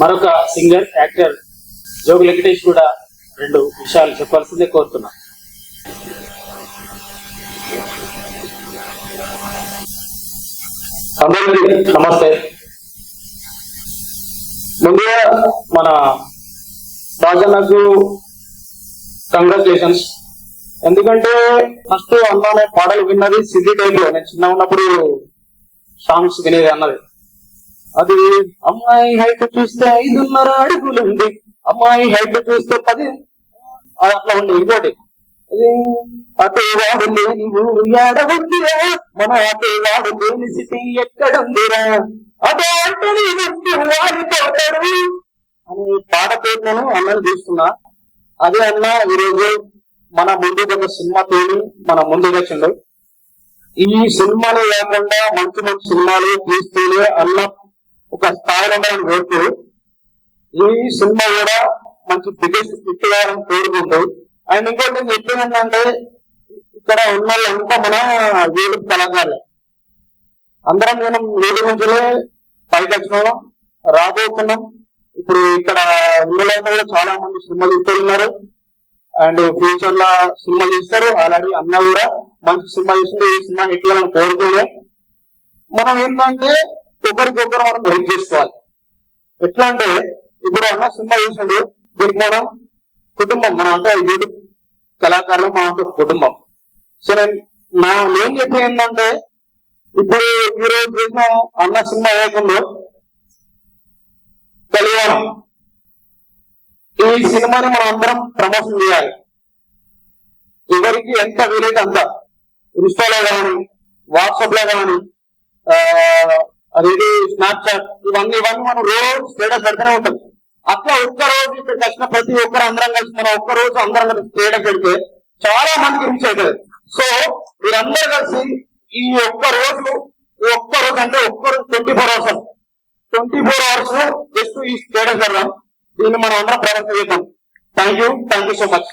మరొక singer actor జోగి వెంకటేష్ కూడా రెండు విషయాలు చెప్పాల్సిందే కోరుతున్నా. అందరికీ నమస్తే. ముందుగా మన రాజన్నకు కంగ్రాచులేషన్స్ ఎందుకంటే ఫస్ట్ అన్ననే పాటలు విన్నది సిద్ధి టైప్లో నేను చిన్న ఉన్నప్పుడు సాంగ్స్ వినేది అన్నది. అది అమ్మాయి హైట్ చూస్తే ఐదున్నర అడుగులు ఉంది అమ్మాయి హైట్ చూస్తే పది. అట్లా ఉంది ఇంకోటి. అది వాడు లేని ఊరు ఏడవుందిరా మన అటే వాడు లేని సిటీ ఎక్కడుందిరా. అంటే వాడిపోతాడు అని పాట పేరు నేను అన్నని చూస్తున్నా. అదే అన్న ఈరోజు మన ముందుకు ఒక సినిమా తోని మన ముందుకు వచ్చిండు ఈ సినిమాలు లేకుండా మంచి మంచి సినిమాలు తీస్తూనే అన్న ఒక స్థాయిలో ఉండాలని కోరుతూ ఈ సినిమా కూడా మంచి బిగ్గెస్ట్ హిట్ కావాలని కోరుకుంటూ. అండ్ ఇంకోటి నేను చెప్పేది ఏంటంటే ఇక్కడ ఉన్న వాళ్ళంతా మన ఏడుపు కళాకారులే. అందరం మనం వేడి నుంచే పైకి వచ్చినాం రాబోతున్నాం. ఇప్పుడు ఇక్కడ ఇందులో కూడా చాలా మంది సినిమాలు ఇస్తున్నారు అండ్ ఫ్యూచర్లో సినిమా తీస్తారు ఆల్రెడీ అన్న కూడా మంచి సినిమా ఇస్తుంది. ఈ సినిమా హిట్ చేయాలని మనం ఏంటంటే ఒకరికొకరు మనం హెల్ప్ చేసుకోవాలి. ఎట్లా అంటే ఇప్పుడు అన్న సినిమా చూసాడు దీనికి మనం కుటుంబం మన అంతా యూట్యూబ్ కళాకారులు మన కుటుంబం. సో నేను నా నేను చెప్పేది ఏంటంటే ఇప్పుడు ఈరోజు చూసిన అన్న సినిమా వేయకుండా కళ్యాణం ఈ సినిమాని మనం అందరం ప్రమోషన్ చేయాలి. ఎవరికి ఎంత వీలైతే అంత. ఇన్స్టాలో కానీ వాట్సాప్లో కానీ అదేది స్నాప్చాట్ ఇవన్నీ ఇవన్నీ మనం రోజు స్టేటస్ పెడుతూనే ఉంటాం. అట్లా ఒక్క రోజు ఇక్కడికి ప్రతి ఒక్కరు అందరం కలిసి మనం ఒక్క రోజు అందరం కలిసి స్టేటస్ పెడితే చాలా మందికి రీచ్ అవుతుంది సో మీరందరూ కలిసి ఈ ఒక్క రోజు ఈ ఒక్క రోజు అంటే ఒక్క రోజు twenty four hours twenty four hours just ఈ స్టేటస్ పెడదాం. దీన్ని మనం అందరం ప్రయత్నం చేద్దాం. Thank you thank you so much